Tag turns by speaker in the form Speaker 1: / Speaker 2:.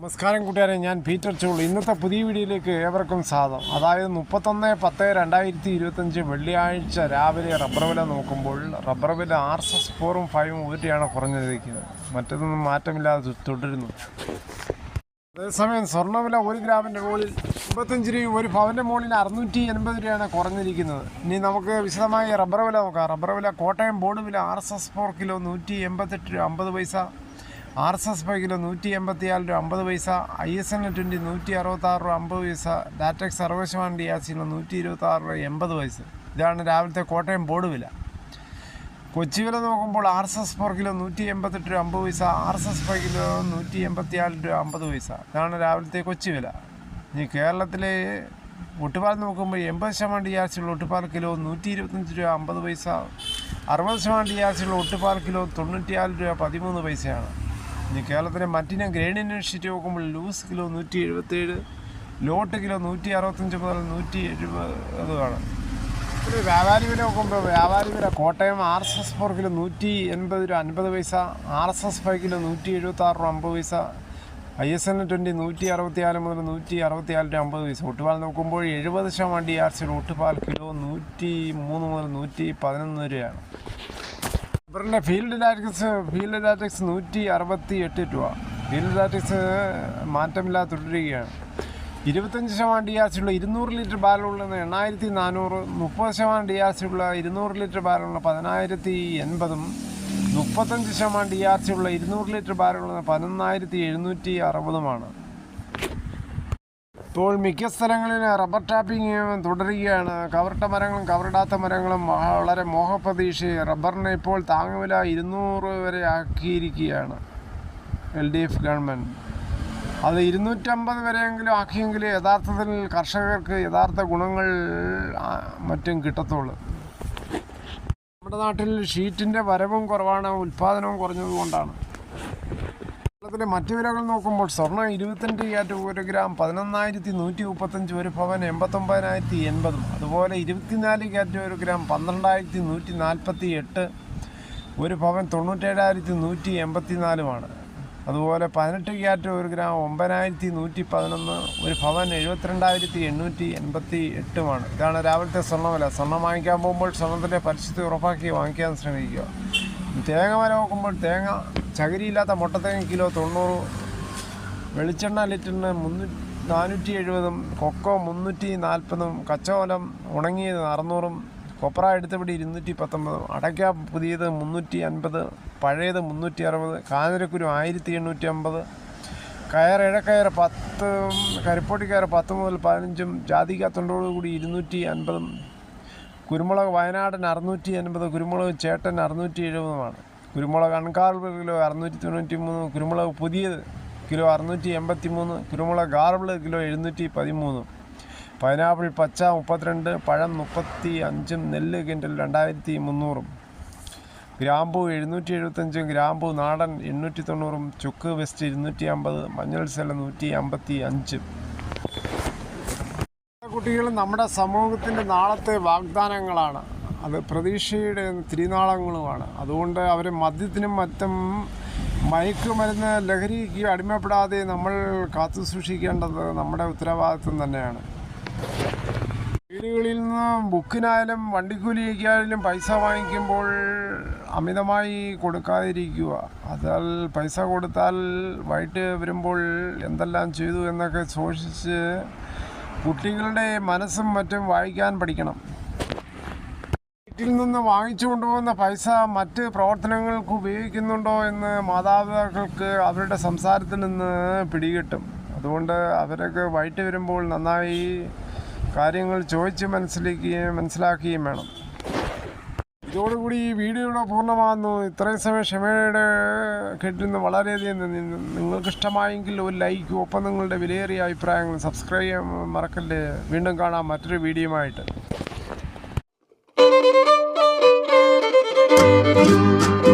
Speaker 1: നമസ്കാരം കൂട്ടുകാരെ ഞാൻ പീറ്റർ ചോൾ. ഇന്നത്തെ പുതിയ വീഡിയോയിലേക്ക് ഏവർക്കും സ്വാഗതം. അതായത് മുപ്പത്തൊന്ന് പത്ത് രണ്ടായിരത്തി ഇരുപത്തഞ്ച് വെള്ളിയാഴ്ച രാവിലെ റബ്ബർ വില നോക്കുമ്പോൾ റബ്ബർ വില ആർ എസ് എസ് ഫോറും ഫൈവും രൂപയാണ് കുറഞ്ഞിരിക്കുന്നത്. മറ്റൊന്നും മാറ്റമില്ലാതെ തുടരുന്നു. അതേസമയം സ്വർണവില ഒരു ഗ്രാമിന്റെ മുകളിൽ അമ്പത്തഞ്ച് രൂപ ഒരു പവന്റെ മുകളിൽ അറുന്നൂറ്റി എൺപത് രൂപയാണ് കുറഞ്ഞിരിക്കുന്നത്. ഇനി നമുക്ക് വിശദമായി റബ്ബർ വില നോക്കാം. റബ്ബർ വില കോട്ടയം ബോർഡ് വില R S S four kilo നൂറ്റി എൺപത്തെട്ട് രൂപ അമ്പത് പൈസ. ആർ എസ് എസ് ഫൈവ് നൂറ്റി നൂറ്റി എൺപത്തിയാൽ രൂപ അമ്പത് പൈസ ഐ എസ് എൻ ട്വന്റി നൂറ്റി അറുപത്താറ് രൂപ അമ്പത് പൈസ ഡാറ്റക് സർവശമാൻ ഡി ആർ ഡിയാസിന് നൂറ്റി ഇരുപത്താറ് രൂപ എൺപത് പൈസ. ഇതാണ് രാവിലത്തെ കോട്ടയം ബോർഡ് വില. കൊച്ചി വില നോക്കുമ്പോൾ R S S per kilo നൂറ്റി എൺപത്തെട്ട് രൂപ അമ്പത് പൈസ R S S five kilo നൂറ്റി എൺപത്തിനാല് രൂപ അമ്പത് പൈസ. ഇതാണ് രാവിലത്തെ കൊച്ചി വില. ഇനി കേരളത്തിലെ ഒട്ടുപാൽ നോക്കുമ്പോൾ എൺപത് ശതമാനം ഡി ആർ സിയുള്ള ഒട്ടുപാൽ കിലോ നൂറ്റി ഇരുപത്തഞ്ച് രൂപ അമ്പത് പൈസ അറുപത് ശതമാനം ഡി ആർ സിയുള്ള ഒട്ടുപാൽ കിലോ തൊണ്ണൂറ്റിനാല് രൂപ പതിമൂന്ന് പൈസയാണ്. ഇനി കേരളത്തിലെ മറ്റിനം ഗ്രേഡ് ഷീറ്റ് നോക്കുമ്പോൾ ലൂസ് കിലോ നൂറ്റി എഴുപത്തേഴ് ലോട്ട് കിലോ നൂറ്റി അറുപത്തഞ്ച് മുതൽ നൂറ്റി എഴുപത് ആണ് ഒരു വ്യാപാരി വില നോക്കുമ്പോൾ വ്യാപാരി വില Kottayam R S S four kilo നൂറ്റി എൺപത് രൂപ അൻപത് പൈസ R S S five kilo നൂറ്റി എഴുപത്തി ആറ് രൂപ അമ്പത് പൈസ ഐ എസ് എൻ ട്വന്റി നൂറ്റി അറുപത്തിനാല് മുതൽ നൂറ്റി അറുപത്തിനാല് രൂപ അമ്പത് പൈസ. ഒട്ടുപാൽ നോക്കുമ്പോൾ എഴുപത് ശതമാനം ഡി ആർ സിയുടെ ഒട്ടുപാൽ കിലോ നൂറ്റി മൂന്ന് മുതൽ നൂറ്റി പതിനൊന്ന് രൂപയാണ്. റബ്ബറിന്റെ ഫീൽഡ് ലാറ്റിക്സ് ഫീൽഡ് ലാറ്റിക്സ് നൂറ്റി അറുപത്തി എട്ട് രൂപ. ഫീൽഡ് ലാറ്റിക്സ് മാറ്റമില്ലാതെ തുടരുകയാണ്. ഇരുപത്തഞ്ച് ശതമാനം ഡി ആർ സിയുള്ള ഇരുന്നൂറ് ലിറ്റർ ബാരലുള്ള എണ്ണായിരത്തി നാനൂറ് മുപ്പത് ശതമാനം ഡി ആർ സിയുള്ള ഇരുന്നൂറ് ലിറ്റർ ബാരലുള്ള പതിനായിരത്തി എൺപതും മുപ്പത്തഞ്ച് ശതമാനം ഡി ആർ സിയുള്ള ഇരുന്നൂറ് ലിറ്റർ ബാരലുള്ള പതിനൊന്നായിരത്തി എഴുന്നൂറ്റി അറുപതുമാണ്. ഇപ്പോൾ മിക്ക സ്ഥലങ്ങളിൽ റബ്ബർ ടാപ്പിംഗ് തുടരുകയാണ്. കവറിട്ട മരങ്ങളും കവറിടാത്ത മരങ്ങളും വളരെ മോഹപ്രതീക്ഷ. റബ്ബറിന് ഇപ്പോൾ താങ്ങുവില ഇരുന്നൂറ് വരെ ആക്കിയിരിക്കുകയാണ് എൽ ഡി എഫ് ഗവൺമെന്റ് അത് ഇരുന്നൂറ്റമ്പത് വരെയെങ്കിലും ആക്കിയെങ്കിൽ യഥാർത്ഥത്തിൽ കർഷകർക്ക് യഥാർത്ഥ ഗുണങ്ങൾ മറ്റും കിട്ടത്തുള്ളൂ. നമ്മുടെ നാട്ടിൽ ഷീറ്റിന്റെ വരവും കുറവാണ് ഉൽപ്പാദനവും കുറഞ്ഞതുകൊണ്ടാണ്. കേരളത്തിലെ മറ്റു വിലകൾ നോക്കുമ്പോൾ സ്വർണം ഇരുപത്തിരണ്ട് ക്യാറ്റ് ഒരു ഗ്രാം പതിനൊന്നായിരത്തി നൂറ്റി മുപ്പത്തഞ്ച് ഒരു ഭവൻ എൺപത്തൊമ്പതിനായിരത്തി എൺപതും. അതുപോലെ ഇരുപത്തിനാല് ക്യാറ്റ് ഒരു ഗ്രാം പന്ത്രണ്ടായിരത്തി നൂറ്റി നാൽപ്പത്തി എട്ട് ഒരു ഭവൻ തൊണ്ണൂറ്റേഴായിരത്തി നൂറ്റി എൺപത്തി നാലുമാണ് അതുപോലെ പതിനെട്ട് ക്യാറ്റ് ഒരു ഗ്രാം ഒമ്പതിനായിരത്തി നൂറ്റി പതിനൊന്ന് ഒരു ഭവൻ എഴുപത്തിരണ്ടായിരത്തി എണ്ണൂറ്റി എൺപത്തി എട്ടുമാണ് ഇതാണ് രാവിലത്തെ സ്വർണവില സ്വർണം വാങ്ങിക്കാൻ പോകുമ്പോൾ സ്വർണത്തിന്റെ പരിശുദ്ധി ഉറപ്പാക്കി വാങ്ങിക്കാൻ ശ്രമിക്കുക. തേങ്ങ വില നോക്കുമ്പോൾ തേങ്ങ ചകിരിയില്ലാത്ത മുട്ടത്തേങ്ങ കിലോ തൊണ്ണൂറ് വെളിച്ചെണ്ണ ലിറ്ററിന് മുന്നൂറ്റി നാനൂറ്റി എഴുപതും കൊക്കോ മുന്നൂറ്റി നാൽപ്പതും കച്ചോലം ഉണങ്ങിയത് അറുന്നൂറും കൊപ്ര എടുത്തപടി ഇരുന്നൂറ്റി പത്തൊമ്പതും അടയ്ക്ക പുതിയത് മുന്നൂറ്റി അൻപത് പഴയത് മുന്നൂറ്റി അറുപത് കാഞ്ഞിരക്കുരു ആയിരത്തി എണ്ണൂറ്റി അമ്പത് കയർ ഇഴക്കയർ പത്തും കരിപ്പൊട്ടിക്കയർ പത്ത് മുതൽ പതിനഞ്ചും ജാതിക കൂടി ഇരുന്നൂറ്റി അൻപതും കുരുമുളക് വയനാടൻ അറുന്നൂറ്റി അൻപത് കുരുമുളക് ചേട്ടൻ അറുന്നൂറ്റി എഴുപതുമാണ് കുരുമുളക് അൺകാർബ് കിലോ അറുന്നൂറ്റി തൊണ്ണൂറ്റി മൂന്ന് കുരുമുളക് പുതിയത് കിലോ അറുന്നൂറ്റി എൺപത്തി മൂന്ന് കുരുമുളക് ഗാർബിൾ കിലോ എഴുന്നൂറ്റി പതിമൂന്ന് പൈനാപ്പിൾ പച്ച മുപ്പത്തിരണ്ട് പഴം മുപ്പത്തി അഞ്ചും നെല്ല് കിൻഡൽ രണ്ടായിരത്തി മുന്നൂറും ഗ്രാമ്പു എഴുന്നൂറ്റി എഴുപത്തഞ്ചും ഗ്രാമ്പു നാടൻ എണ്ണൂറ്റി തൊണ്ണൂറും ചുക്ക് വെസ്റ്റ് ഇരുന്നൂറ്റി അമ്പത് മഞ്ഞൾ സെല നൂറ്റി അമ്പത്തി അഞ്ചും കുട്ടികൾ നമ്മുടെ സമൂഹത്തിന്റെ നാളത്തെ വാഗ്ദാനങ്ങളാണ്. അത് പ്രതീക്ഷയുടെ തിരുനാളങ്ങളുമാണ്. അതുകൊണ്ട് അവർ മദ്യത്തിനും മറ്റും മയക്കുമരുന്ന് ലഹരിക്ക് അടിമപ്പെടാതെ നമ്മൾ കാത്തു സൂക്ഷിക്കേണ്ടത് നമ്മുടെ ഉത്തരവാദിത്വം തന്നെയാണ്. വീടുകളിൽ നിന്ന് ബുക്കിനായാലും വണ്ടിക്കൂലിക്കായാലും പൈസ വാങ്ങിക്കുമ്പോൾ അമിതമായി കൊടുക്കാതിരിക്കുക. അതാൽ പൈസ കൊടുത്താൽ വൈകിട്ട് വരുമ്പോൾ എന്തെല്ലാം ചെയ്തു എന്നൊക്കെ സൂക്ഷിച്ച് കുട്ടികളുടെ മനസ്സും മറ്റും വായിക്കാൻ പഠിക്കണം. വീട്ടിൽ നിന്ന് വാങ്ങിച്ചു കൊണ്ടുപോകുന്ന പൈസ മറ്റ് പ്രവർത്തനങ്ങൾക്ക് ഉപയോഗിക്കുന്നുണ്ടോ എന്ന് മാതാപിതാക്കൾക്ക് അവരുടെ സംസാരത്തിൽ നിന്ന് പിടികിട്ടും. അതുകൊണ്ട് അവരൊക്കെ വൈകിട്ട് വരുമ്പോൾ നന്നായി കാര്യങ്ങൾ ചോദിച്ച് മനസ്സിലാക്കുകയും മനസ്സിലാക്കുകയും വേണം. ഇതോടുകൂടി ഈ വീഡിയോയുടെ പൂർണമാകുന്നു. ഇത്രയും സമയം ക്ഷമയുടെ കേട്ടിരുന്ന് വളരെയധികം നന്ദി. നിങ്ങൾക്ക് ഇഷ്ടമായെങ്കിൽ ഒരു ലൈക്കും ഒപ്പം നിങ്ങളുടെ വിലയേറിയ അഭിപ്രായങ്ങൾ സബ്സ്ക്രൈബ് ചെയ്യാൻ മറക്കല്ലേ. വീണ്ടും കാണാം മറ്റൊരു വീഡിയോയുമായിട്ട് Música